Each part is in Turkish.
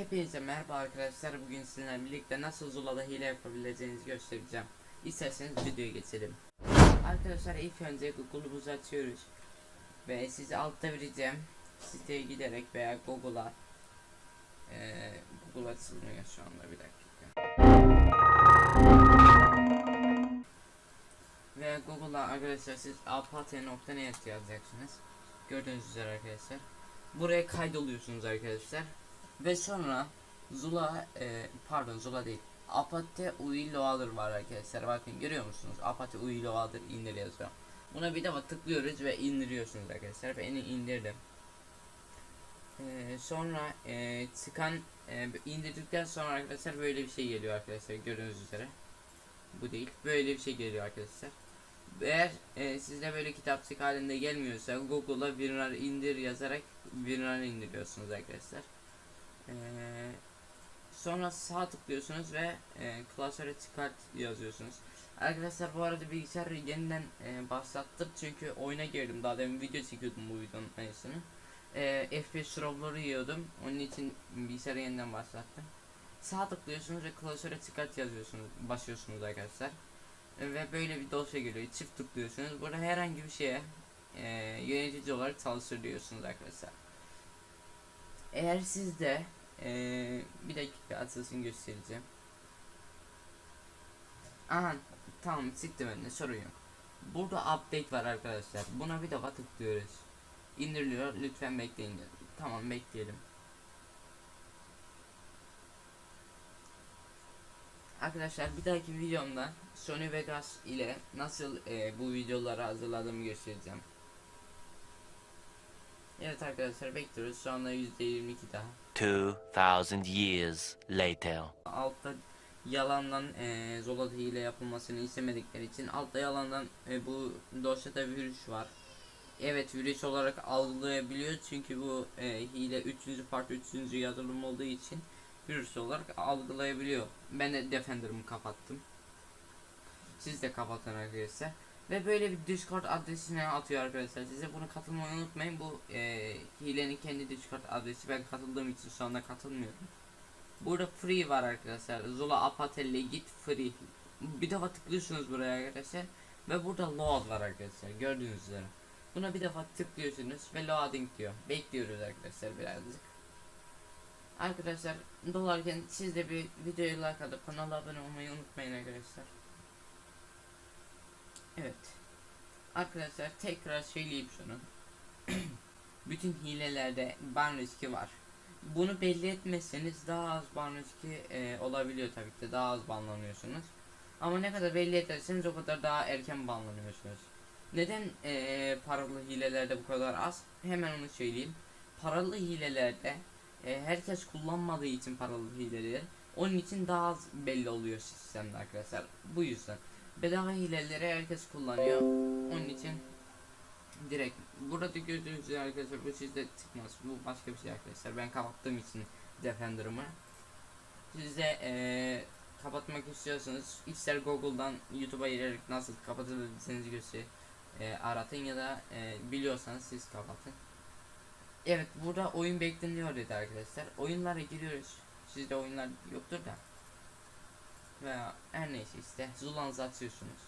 Hepinize merhaba arkadaşlar. Bugün sizinle birlikte nasıl Zula'da hile yapabileceğinizi göstereceğim. İsterseniz videoya geçelim. Arkadaşlar ilk önce Google'umuzu açıyoruz. Ve size altta vereceğim siteye giderek veya Google'a ee, Google açılmıyor şu anda bir dakika. Ve Google'a arkadaşlar siz apate.net yazacaksınız. Gördüğünüz üzere arkadaşlar. Buraya kaydoluyorsunuz arkadaşlar. Ve sonra Zula e, pardon Zula değil. Apate Uiloadır var arkadaşlar. Bakın görüyor musunuz? Apate Uiloadır indir yazıyor. Buna bir defa tıklıyoruz ve indiriyorsunuz arkadaşlar. Beni indirdim. E, sonra e, çıkan e, indirdikten sonra arkadaşlar böyle bir şey geliyor arkadaşlar gördüğünüz üzere. Bu değil. Böyle bir şey geliyor arkadaşlar. Eğer e, sizde böyle kitapçık halinde gelmiyorsa Google'a WinRAR indir yazarak WinRAR indiriyorsunuz arkadaşlar. Ee, sonra sağ tıklıyorsunuz ve e, klasöre çıkart yazıyorsunuz. Arkadaşlar bu arada bilgisayarı yeniden e, başlattım çünkü oyuna girdim daha demin video çekiyordum bu videonun aynısını. E, FPS scrollları yiyordum onun için bilgisayarı yeniden başlattım. Sağ tıklıyorsunuz ve klasöre çıkart yazıyorsunuz başlıyorsunuz arkadaşlar. E, ve böyle bir dosya geliyor çift tıklıyorsunuz burada herhangi bir şeye e, yönetici olarak çalışır diyorsunuz arkadaşlar. Eğer sizde ee, bir dakika açılsın göstereceğim. Aha tamam çıktı bende sorun yok. Burada update var arkadaşlar. Buna bir defa tıklıyoruz. İndiriliyor lütfen bekleyin. Tamam bekleyelim. Arkadaşlar bir dahaki videomda Sony Vegas ile nasıl e, bu videoları hazırladığımı göstereceğim. Evet arkadaşlar bekliyoruz. Şu anda %22 daha. 2000 years later. altta yalandan e, Zola hile yapılmasını istemedikleri için altta yalandan e, bu dosyada virüs var. Evet virüs olarak algılayabiliyor çünkü bu e, hile 3. part 3. yazılım olduğu için virüs olarak algılayabiliyor. Ben de Defender'ımı kapattım. Siz de kapatın arkadaşlar. Ve böyle bir Discord adresine atıyor arkadaşlar. Size bunu katılmayı unutmayın. Bu e, hilenin kendi Discord adresi. Ben katıldığım için şu anda katılmıyorum. Burada free var arkadaşlar. Zula Apatel'le git free. Bir defa tıklıyorsunuz buraya arkadaşlar. Ve burada load var arkadaşlar. Gördüğünüz üzere. Buna bir defa tıklıyorsunuz ve loading diyor. Bekliyoruz arkadaşlar birazcık. Arkadaşlar dolarken siz de bir videoyu like atıp kanala abone olmayı unutmayın arkadaşlar. Evet. Arkadaşlar tekrar söyleyeyim şunu. Bütün hilelerde ban riski var. Bunu belli etmezseniz daha az ban riski e, olabiliyor tabii ki daha az banlanıyorsunuz. Ama ne kadar belli ederseniz o kadar daha erken banlanıyorsunuz. Neden e, paralı hilelerde bu kadar az? Hemen onu söyleyeyim. Paralı hilelerde e, herkes kullanmadığı için paralı hileleri onun için daha az belli oluyor sistemde arkadaşlar. Bu yüzden. Bedava hileleri herkes kullanıyor. Onun için direkt burada gördüğünüz üzere arkadaşlar bu sizde çıkmaz. Bu başka bir şey arkadaşlar. Ben kapattığım için Defender'ımı. Siz de eee, kapatmak istiyorsanız ister Google'dan YouTube'a girerek nasıl kapatabileceğinizi göster eee, aratın ya da eee, biliyorsanız siz kapatın. Evet burada oyun bekleniyor dedi arkadaşlar. Oyunlara giriyoruz. Sizde oyunlar yoktur da veya her neyse işte Zula'nızı açıyorsunuz.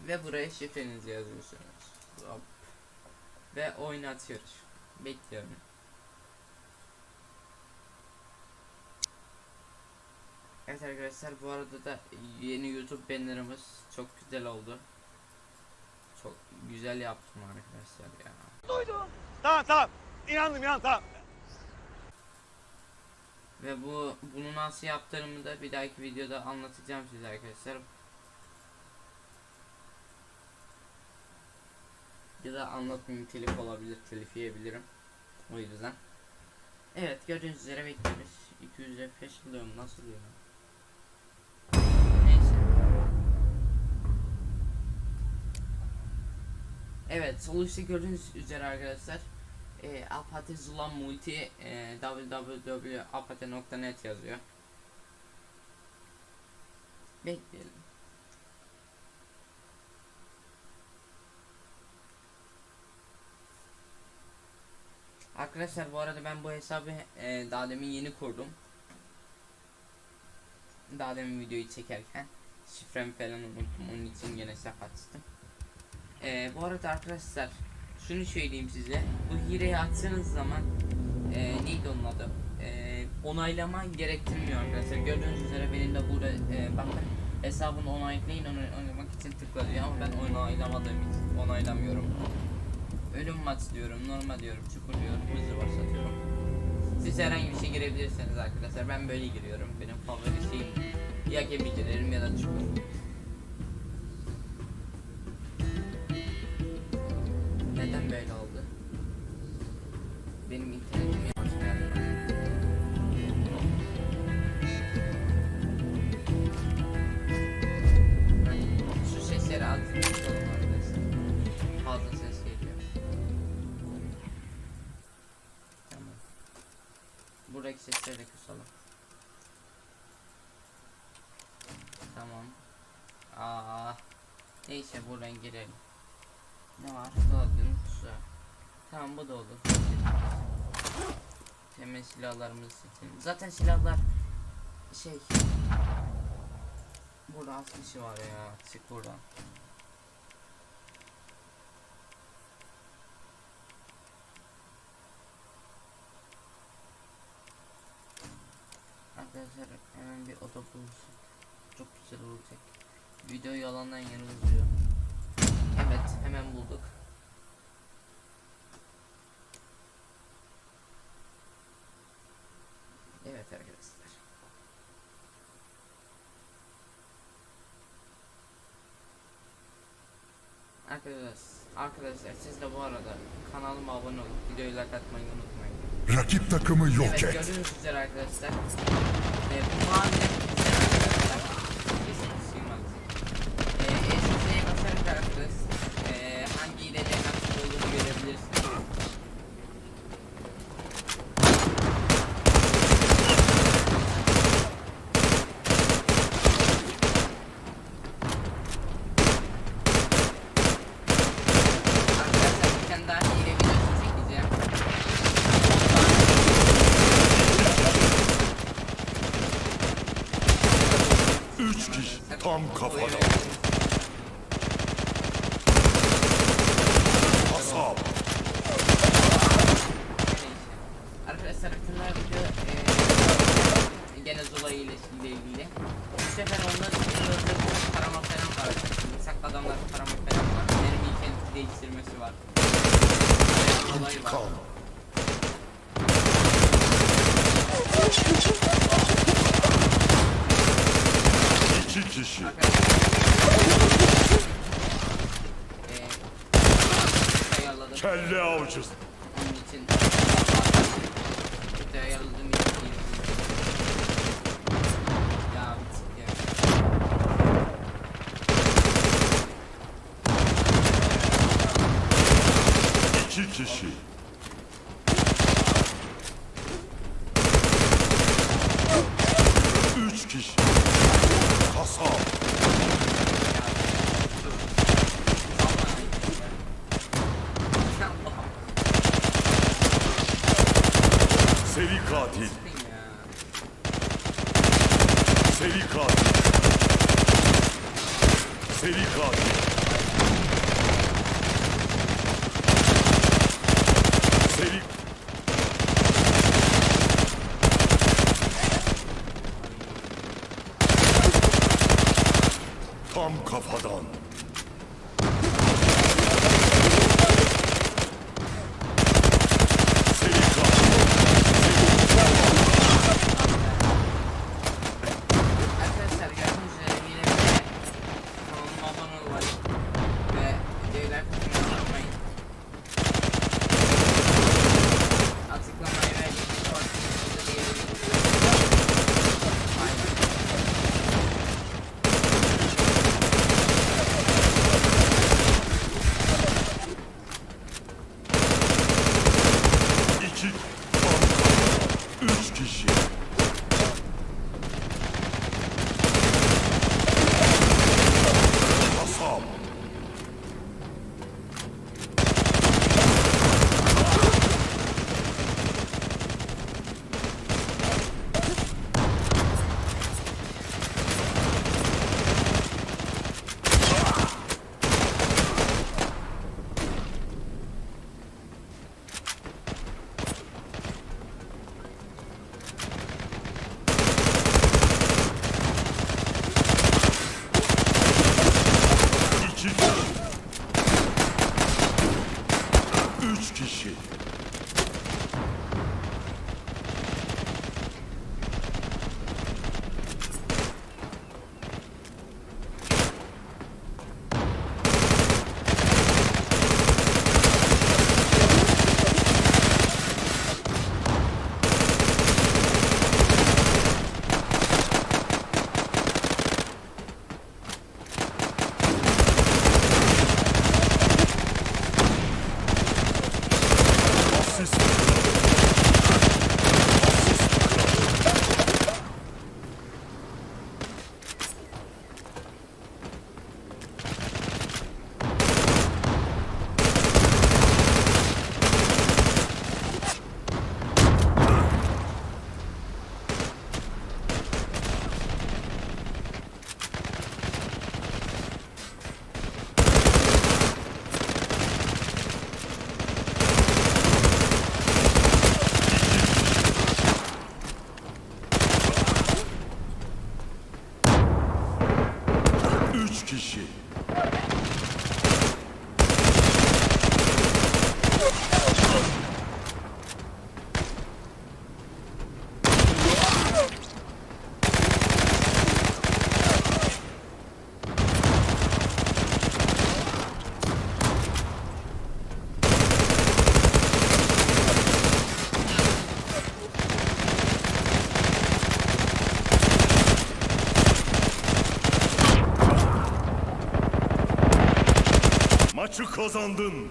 Ve buraya şifrenizi yazıyorsunuz. Hop. Ve oyunu açıyoruz. Bekliyorum. Evet arkadaşlar bu arada da yeni YouTube bannerımız çok güzel oldu. Çok güzel yaptım arkadaşlar ya. Tamam tamam. İnandım inandım tamam. Ve bu bunu nasıl yaptığımı da bir dahaki videoda anlatacağım size arkadaşlar. Ya da anlatmayayım telif olabilir, telif yiyebilirim. O yüzden. Evet gördüğünüz üzere bekliyoruz. 200 FPS alıyorum nasıl ya? Neyse. Evet sonuçta gördüğünüz üzere arkadaşlar e, Apate Zula Multi e, www.apate.net yazıyor. Bekleyelim. Arkadaşlar bu arada ben bu hesabı e, daha demin yeni kurdum. Daha demin videoyu çekerken şifremi falan unuttum onun için gene açtım. E, bu arada arkadaşlar şunu söyleyeyim size bu hileyi açtığınız zaman e, neydi onun adı e, onaylama gerektirmiyor arkadaşlar gördüğünüz üzere benim de burada e, bakın hesabını onaylayın onu oynamak için tıkla diyor ama ben onaylamadığım için onaylamıyorum. Ölüm maç diyorum, normal diyorum, çukur diyorum, hızlı başlatıyorum. Siz herhangi bir şey girebilirsiniz arkadaşlar. Ben böyle giriyorum. Benim favori şeyim ya gemicilerim ya da çukur. Neyse buradan girelim. Ne var? Dalgın güzel. Tamam bu da olur. Hemen silahlarımızı seçelim. Zaten silahlar şey Burada az kişi var ya. Çık buradan. Arkadaşlar hemen bir oda bulursak çok güzel olacak. Video yalandan yana uzuyor. Evet hemen bulduk. Evet arkadaşlar. Arkadaşlar, arkadaşlar siz de bu arada kanalıma abone olup videoyu like atmayı unutmayın. Rakip takımı yok Evet et. gördüğünüz üzere arkadaşlar. E, bu mahalle arkadaşlar. Kesin sığmaz. E, SS'ye basarak arkadaş e, hangi hilelerin aktif olduğunu görebilirsiniz. Arkadaşlar bir tane daha hile videosu çekeceğim. Üç kişi tam kafada. Kasap. Arkadaşlar bunlar video eee gene Zola ile ile ilgili. Bu sefer onları öldürdüğümüz tarama falan var. Saklı adamların tarama falan var. Benim ilk değiştirmesi var. Olayı var. İntikam. İki kişi. Eee Kelle avcısı. Onun için kötü iyi. Ya ya. İki kişi. Üç kişi. Kasap. Seri katil. Seri katil. Seri katil. Üç kişi. Maçı kazandın.